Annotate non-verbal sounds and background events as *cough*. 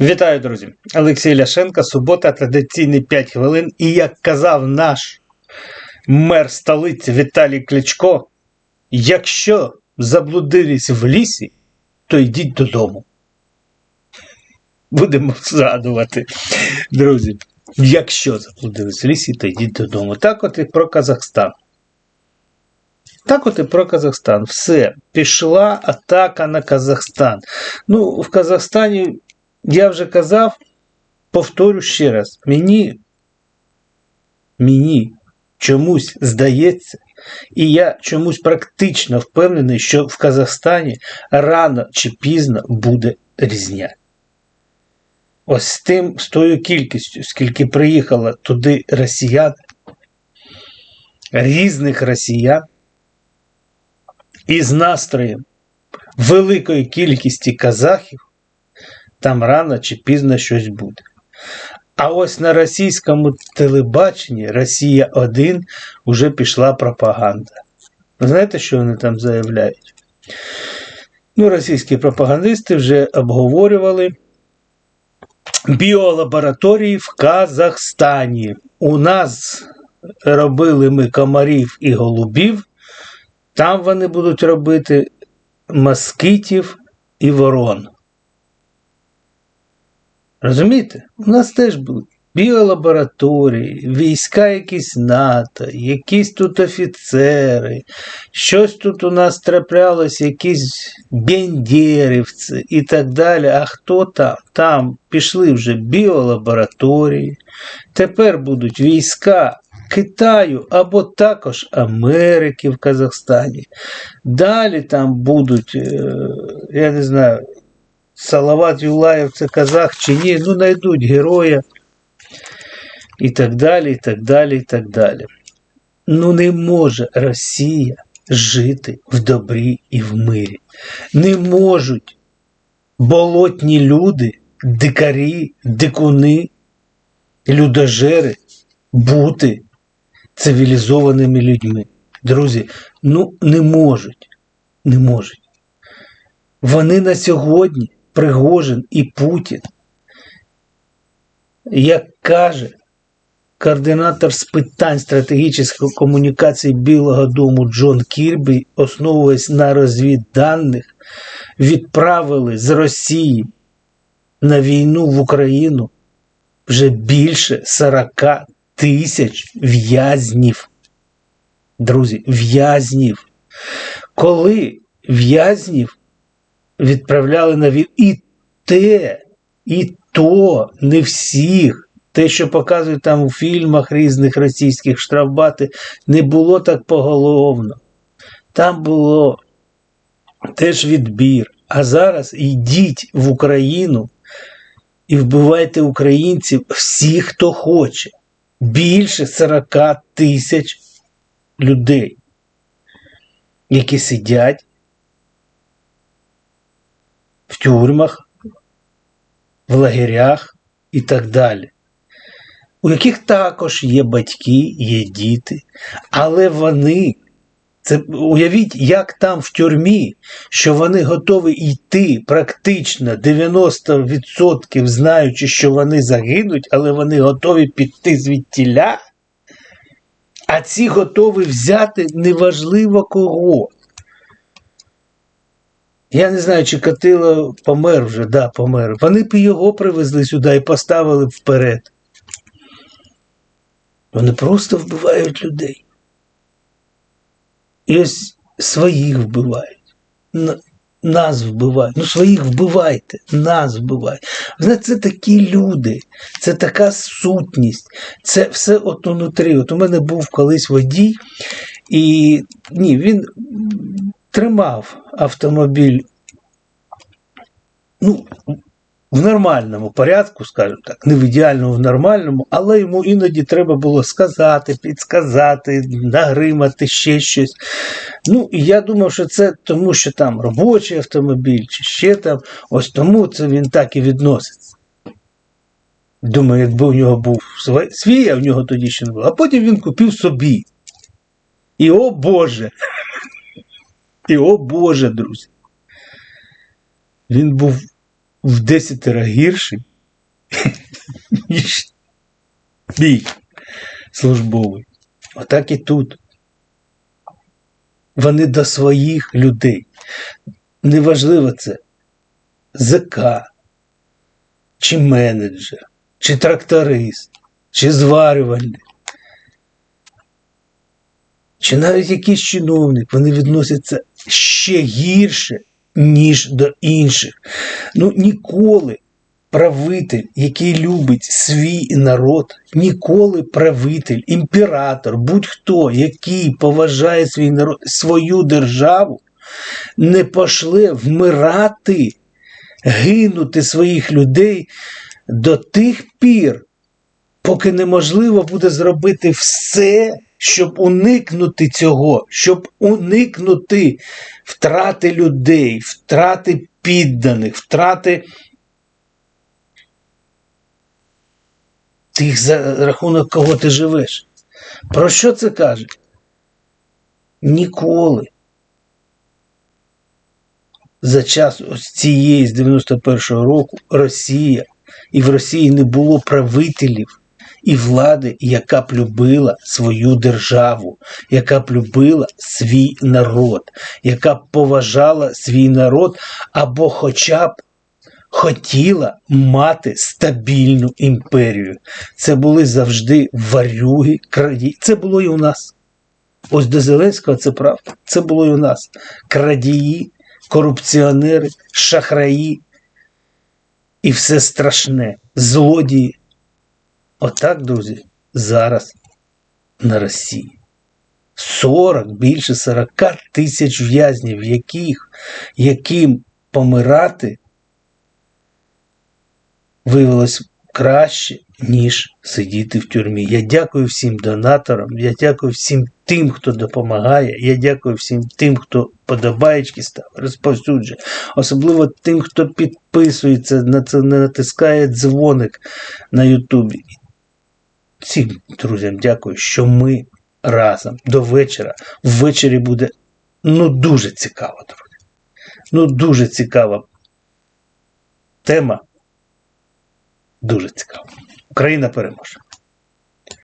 Вітаю, друзі! Олексій Ляшенко, субота, традиційні 5 хвилин. І як казав наш мер столиці Віталій Кличко, якщо заблудились в лісі, то йдіть додому. Будемо згадувати, друзі. Якщо заблудились в лісі, то йдіть додому. Так от і про Казахстан. Так от і про Казахстан. Все. Пішла атака на Казахстан. Ну, в Казахстані я вже казав, повторю ще раз, мені, мені чомусь здається, і я чомусь практично впевнений, що в Казахстані рано чи пізно буде різня. Ось з тим, з тою кількістю, скільки приїхало туди росіян, різних росіян, і з настроєм великої кількості казахів, там рано чи пізно щось буде. А ось на російському телебаченні Росія 1 вже пішла пропаганда. Знаєте, що вони там заявляють? Ну, російські пропагандисти вже обговорювали біолабораторії в Казахстані. У нас робили ми комарів і голубів, там вони будуть робити москитів і ворон. Розумієте? У нас теж були біолабораторії, війська якісь НАТО, якісь тут офіцери, щось тут у нас траплялось, якісь бендєрівці і так далі. А хто там? Там пішли вже біолабораторії, тепер будуть війська. Китаю або також Америки в Казахстані. Далі там будуть, е, я не знаю, Салават Юлаєв це казах чи ні, ну знайдуть героя і так далі, і так далі, і так далі. Ну не може Росія жити в добрі і в мирі. Не можуть болотні люди, дикарі, дикуни, людожери бути цивілізованими людьми. Друзі, ну не можуть. Не можуть. Вони на сьогодні Пригожин і Путін, як каже координатор з питань стратегічних комунікацій Білого Дому Джон Кірбі, основуючись на розвідданих, відправили з Росії на війну в Україну вже більше 40 тисяч в'язнів. Друзі, в'язнів. Коли в'язнів відправляли на війну, і те, і то не всіх. Те, що показують там у фільмах різних російських штрафбати, не було так поголовно. Там було теж відбір. А зараз йдіть в Україну і вбивайте українців всі, хто хоче. Більше 40 тисяч людей, які сидять в тюрмах, в лагерях і так далі, у яких також є батьки, є діти, але вони, це уявіть, як там в тюрмі, що вони готові йти практично 90% знаючи, що вони загинуть, але вони готові піти звідтіля, а ці готові взяти неважливо кого. Я не знаю, чи Катило помер вже, да, помер. Вони б його привезли сюди і поставили б вперед. Вони просто вбивають людей. І ось своїх вбивають. Нас вбивають. Ну, своїх вбивайте, нас вбивають. Знаєте, це такі люди, це така сутність, це все от внутрі. От у мене був колись водій, і ні, він тримав автомобіль ну, в нормальному порядку, скажімо так, не в ідеальному, в нормальному, але йому іноді треба було сказати, підсказати, нагримати ще щось. Ну, і я думав, що це тому, що там робочий автомобіль, чи ще там, ось тому це він так і відноситься. Думаю, якби у нього був свій, а в нього тоді ще не було. А потім він купив собі. І о Боже! І о Боже, друзі! Він був в десятеро гірший, *laughs* ніж бій службовий. Отак і тут. Вони до своїх людей. Неважливо це ЗК, чи менеджер, чи тракторист, чи зварювальник, чи навіть якийсь чиновник, вони відносяться ще гірше, ніж до інших. Ну, ніколи правитель, який любить свій народ, ніколи правитель, імператор, будь-хто, який поважає свій народ, свою державу, не пошле вмирати, гинути своїх людей до тих пір, поки неможливо буде зробити все, щоб уникнути цього, щоб уникнути втрати людей, втрати підданих, втрати тих, за рахунок кого ти живеш. Про що це каже? Ніколи. За час ось цієї з 91-го року Росія і в Росії не було правителів і влади, яка б любила свою державу, яка б любила свій народ, яка б поважала свій народ або хоча б хотіла мати стабільну імперію. Це були завжди варюги, крадії. Це було і у нас. Ось до Зеленського це правда. Це було і у нас. Крадії, корупціонери, шахраї і все страшне, злодії. Отак, друзі, зараз на Росії. 40, більше 40 тисяч в'язнів, яких, яким помирати виявилось краще, ніж сидіти в тюрмі. Я дякую всім донаторам, я дякую всім тим, хто допомагає, я дякую всім тим, хто подобаєчки ставить, розповсюджує, особливо тим, хто підписується, натискає дзвоник на Ютубі. Всім друзям дякую, що ми разом до вечора. Ввечері буде ну дуже цікаво, друзі. Ну дуже цікава тема. Дуже цікава. Україна переможе.